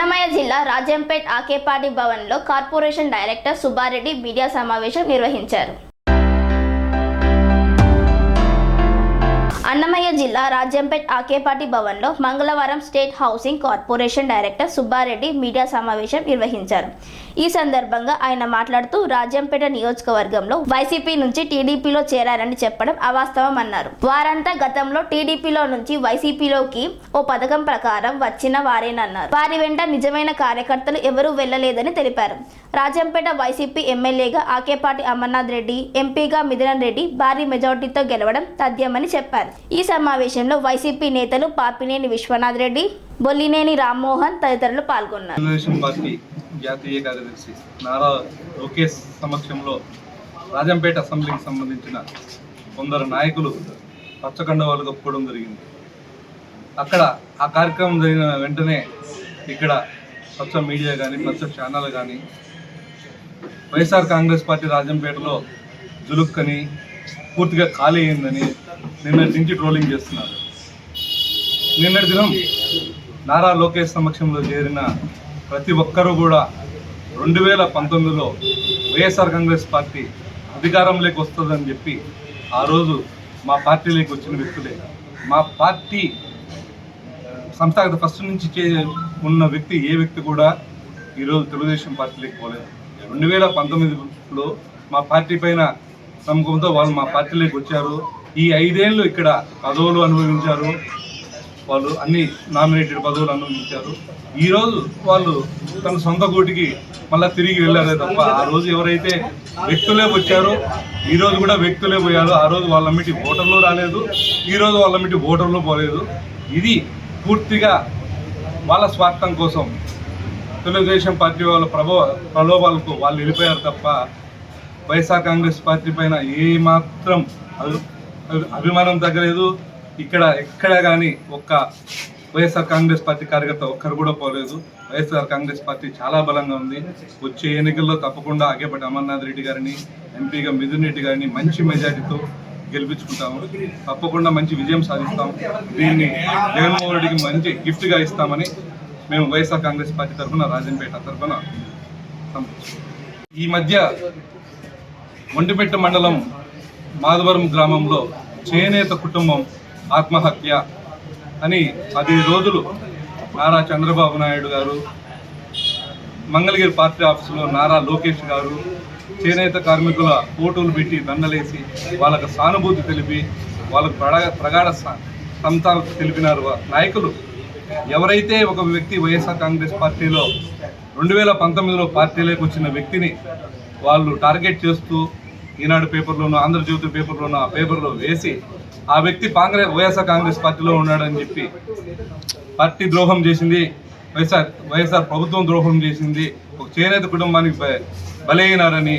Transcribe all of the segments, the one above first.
అన్నమయ్య జిల్లా రాజంపేట్ ఆకేపాటి భవన్లో corporation director Subbareddy media సమావేశం నిర్వహించారు. అన్నమయ్య జిల్లా రాజ్యంపేట్ ఆకేపాటి భవన్లో మంగళవారం state housing corporation director Subba Reddy media సమావేశం నిర్వహించారు. ఈ సందర్భంగా ఆయన మాట్లాడుతూ రాజ్యంపేట నియోజకవర్గంలో వైసీపీ నుంచి టీడీపీలో చేరారని చెప్పడం అవాస్తవం అన్నారు. వారంతా గతంలో టీడీపీలో నుంచి వైసీపీలోకి ఓ పథకం ప్రకారం వచ్చిన వారేనన్నారు. వారి వెంట నిజమైన కార్యకర్తలు ఎవరూ వెళ్ళలేదని తెలిపారు. రాజంపేట వైసీపీ ఎమ్మెల్యేగా ఆకేపాటి అమర్నాథ్ రెడ్డి ఎంపీగా మిథునన్ రెడ్డి భారీ మెజార్టీతో గెలవడం తథ్యమని చెప్పారు. ఈ సమావేశంలో వైసీపీ నేతలు పాపినేని విశ్వనాథ్ రెడ్డి బొల్లినేని రామ్మోహన్ తదితరులు పాల్గొన్నారు. జాతీయ కార్యదర్శి నారా లోకేష్ సమక్షంలో రాజంపేట అసెంబ్లీకి సంబంధించిన కొందరు నాయకులు పచ్చకండవాలు కప్పుకోవడం జరిగింది. అక్కడ ఆ కార్యక్రమం జరిగిన వెంటనే ఇక్కడ పచ్చ మీడియా కానీ పచ్చ ఛానల్ కానీ వైఎస్ఆర్ కాంగ్రెస్ పార్టీ రాజంపేటలో జులుక్కని పూర్తిగా ఖాళీ అయిందని నిన్నటి నుంచి ట్రోలింగ్ చేస్తున్నారు. నిన్నటి దినం నారా లోకేష్ సమక్షంలో చేరిన ప్రతి ఒక్కరూ కూడా రెండు వేల పంతొమ్మిదిలో వైఎస్ఆర్ కాంగ్రెస్ పార్టీ అధికారంలోకి వస్తుందని చెప్పి ఆ రోజు మా పార్టీలోకి వచ్చిన వ్యక్తులే. మా పార్టీ సంస్థాగత ఫస్ట్ నుంచి చే ఉన్న వ్యక్తి ఏ వ్యక్తి కూడా ఈరోజు తెలుగుదేశం పార్టీలోకి పోలేదు. రెండు వేల పంతొమ్మిదిలో మా పార్టీ పైన నమ్మకంతో వాళ్ళు మా పార్టీలోకి వచ్చారు. ఈ ఐదేళ్ళు ఇక్కడ పదవులు అనుభవించారు. వాళ్ళు అన్ని నామినేటెడ్ పదవులు అనుభవించారు ఈరోజు వాళ్ళు తన సొంత గూటికి మళ్ళీ తిరిగి వెళ్ళారే తప్ప ఆ రోజు ఎవరైతే వ్యక్తులే వచ్చారో ఈరోజు కూడా వ్యక్తులే పోయారు. ఆ రోజు వాళ్ళమిటి ఓటర్లు రాలేదు. ఈ రోజు వాళ్ళమిటి ఓటర్లు పోలేదు. ఇది పూర్తిగా వాళ్ళ స్వార్థం కోసం తెలుగుదేశం పార్టీ వాళ్ళ ప్రభో ప్రలోభాలకు వాళ్ళు వెళ్ళిపోయారు తప్ప వైఎస్ఆర్ కాంగ్రెస్ పార్టీ పైన ఏమాత్రం అభి- అభిమానం తగ్గలేదు. ఇక్కడ ఎక్కడ కానీ ఒక్క వైఎస్ఆర్ కాంగ్రెస్ పార్టీ కార్యకర్త ఒక్కరు కూడా పోలేదు. వైఎస్ఆర్ కాంగ్రెస్ పార్టీ చాలా బలంగా ఉంది. వచ్చే ఎన్నికల్లో తప్పకుండా అగేపటి అమర్నాథ్ రెడ్డి గారిని ఎంపీగా మిథున్ రెడ్డి గారిని మంచి మెజార్టీతో గెలిపించుకుంటాము. తప్పకుండా మంచి విజయం సాధిస్తాం. దీన్ని జగన్మోహన్ రెడ్డికి మంచి గిఫ్ట్గా ఇస్తామని మేము వైఎస్ఆర్ కాంగ్రెస్ పార్టీ తరఫున రాజంపేట తరఫున ఈ మధ్య ఒంటిపెట్ట మండలం మాధవరం గ్రామంలో చేనేత కుటుంబం ఆత్మహత్య అని పది రోజులు నారా చంద్రబాబు నాయుడు గారు మంగళగిరి పార్టీ ఆఫీసులో నారా లోకేష్ గారు చేనేత కార్మికుల ఫోటోలు పెట్టి దండలేసి వాళ్ళకు సానుభూతి తెలిపి వాళ్ళకు ప్రగా ప్రగాఢ స- సంతాపం తెలిపినారు నాయకులు. ఎవరైతే ఒక వ్యక్తి వైఎస్ఆర్ కాంగ్రెస్ పార్టీలో రెండు వేల పంతొమ్మిదిలో పార్టీలోకి వచ్చిన వ్యక్తిని వాళ్ళు టార్గెట్ చేస్తూ ఈనాడు పేపర్లోనూ ఆంధ్రజ్యోతి పేపర్లోనూ ఆ పేపర్లో వేసి ఆ వ్యక్తి కాంగ్రెస్ వైఎస్ఆర్ కాంగ్రెస్ పార్టీలో ఉన్నాడని చెప్పి పార్టీ ద్రోహం చేసింది వైఎస్ఆర్ వైఎస్ఆర్ ప్రభుత్వం ద్రోహం చేసింది ఒక చేనేత కుటుంబానికి బ- బలైనారని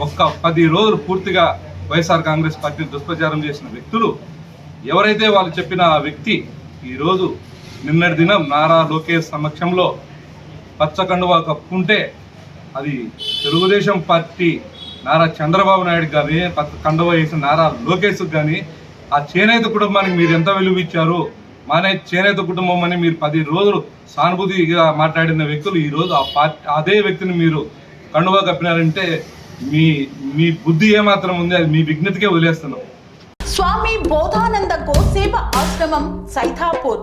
ఒక్క పది రోజులు పూర్తిగా వైఎస్ఆర్ కాంగ్రెస్ పార్టీ దుష్ప్రచారం చేసిన వ్యక్తులు ఎవరైతే వాళ్ళు చెప్పిన ఆ వ్యక్తి ఈరోజు నిన్నటి దినం నారా లోకేష్ సమక్షంలో పచ్చకండువా కప్పుకుంటే అది తెలుగుదేశం పార్టీ నారా చంద్రబాబు నాయుడు కానీ కండవ కండువ వేసిన నారా లోకేష్ కానీ ఆ చేనేత కుటుంబానికి మీరు ఎంత విలువ ఇచ్చారు మానే చేనేత కుటుంబం అని మీరు పది రోజులు సానుభూతిగా మాట్లాడిన వ్యక్తులు ఈ రోజు ఆ పార్టీ అదే వ్యక్తిని మీరు కండువా కప్పినారంటే మీ మీ బుద్ధి ఏమాత్రం ఉంది అది మీ విజ్ఞతకే వదిలేస్తున్నాం. స్వామి బోధానంద గోసేవ ఆశ్రమం సైథాపూర్